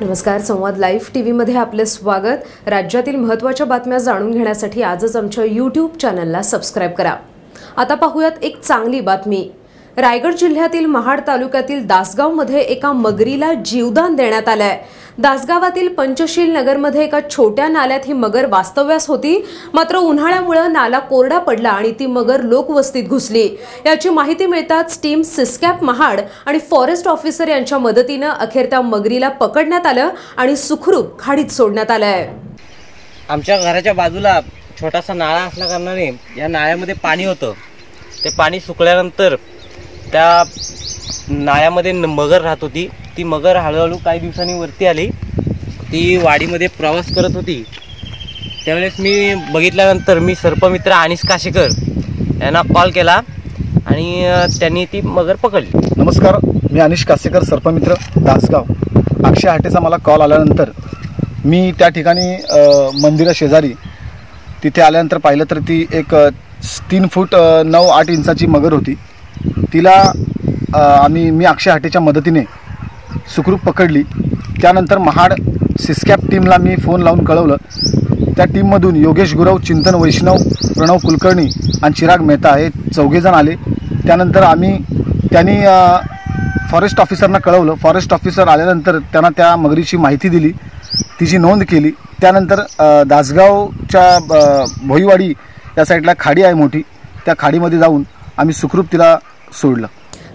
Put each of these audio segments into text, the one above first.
नमस्कार संवाद live T व्हीमध्ये आपले स्वागत. राज्यातील महत्त्वाच्या बातम्या जाणून घेण्यासाठी आजच आमच्या यूट्यूब चॅनलला सबस्क्राईब करा. आता पाहूयात एक चांगली बातमी. रायगड जिल्ह्यातील महाड तालुक्यातील दासगावमध्ये एका मगरीला जीवदान देण्यात आलंय. दासगावातील पंचशील नगरमध्ये एका छोट्या नाल्यात ही मगर वास्तव्यास होती. मात्र उन्हाळ्यामुळे नाला कोरडा पडला आणि ती मगर लोकवस्तीत घुसली. याची माहिती मिळताच टीम सिस्कॅप महाड आणि फॉरेस्ट ऑफिसर यांच्या मदतीनं अखेर त्या मगरीला पकडण्यात आलं आणि सुखरूप खाडीत सोडण्यात आलंय. आमच्या घराच्या बाजूला छोटासा नाळा असल्या कारणाने या नाळ्यामध्ये पाणी होतं. ते पाणी सुकल्यानंतर त्या नाळ्यामध्ये न- मगर राहत होती. ती मगर हळूहळू काही दिवसांनी वरती आली. ती वाडीमध्ये प्रवास करत होती. त्यावेळेस मी बघितल्यानंतर मी सर्पमित्र अनिस काशेकर यांना कॉल केला आणि त्यांनी ती मगर पकडली. नमस्कार मी अनिश कासेकर सर्पमित्र दासगाव. अक्षय हाटेचा मला कॉल आल्यानंतर मी त्या ठिकाणी मंदिरा शेजारी तिथे आल्यानंतर पाहिलं तर ती एक तीन फूट नऊ आठ इंचाची मगर होती. तिला आम्ही मी अक्षय हाटेच्या मदतीने सुखरूप पकडली. त्यानंतर महाड सिस्कॅप टीमला मी फोन लावून कळवलं. त्या टीममधून योगेश गुरव चिंतन वैष्णव प्रणव कुलकर्णी आणि चिराग मेहता हे चौघेजण आले. त्यानंतर आम्ही त्यांनी फॉरेस्ट ऑफिसरना कळवलं. फॉरेस्ट ऑफिसर आल्यानंतर त्यांना त्या मगरीची माहिती दिली. तिची नोंद केली. त्यानंतर दासगावच्या भोईवाडी या साईडला खाडी आहे मोठी. त्या खाडीमध्ये जाऊन आम्ही सुखरूप तिला सोडलं.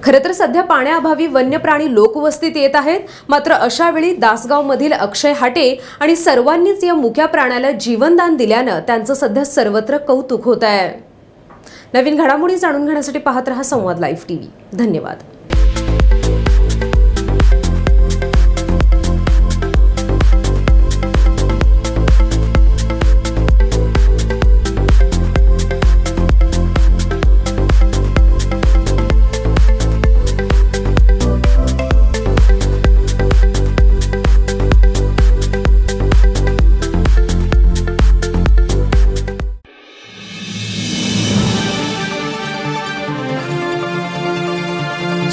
खरं तर सध्या पाण्याअभावी वन्य प्राणी लोकवस्तीत येत आहेत. मात्र अशा वेळी दासगावमधील अक्षय हाटे आणि सर्वांनीच या मुक्या प्राण्याला जीवनदान दिल्यानं त्यांचं सध्या सर्वत्र कौतुक होत आहे. नवीन घडामोडी जाणून घेण्यासाठी पाहत रहा संवाद लाईव्ह टीव्ही. धन्यवाद.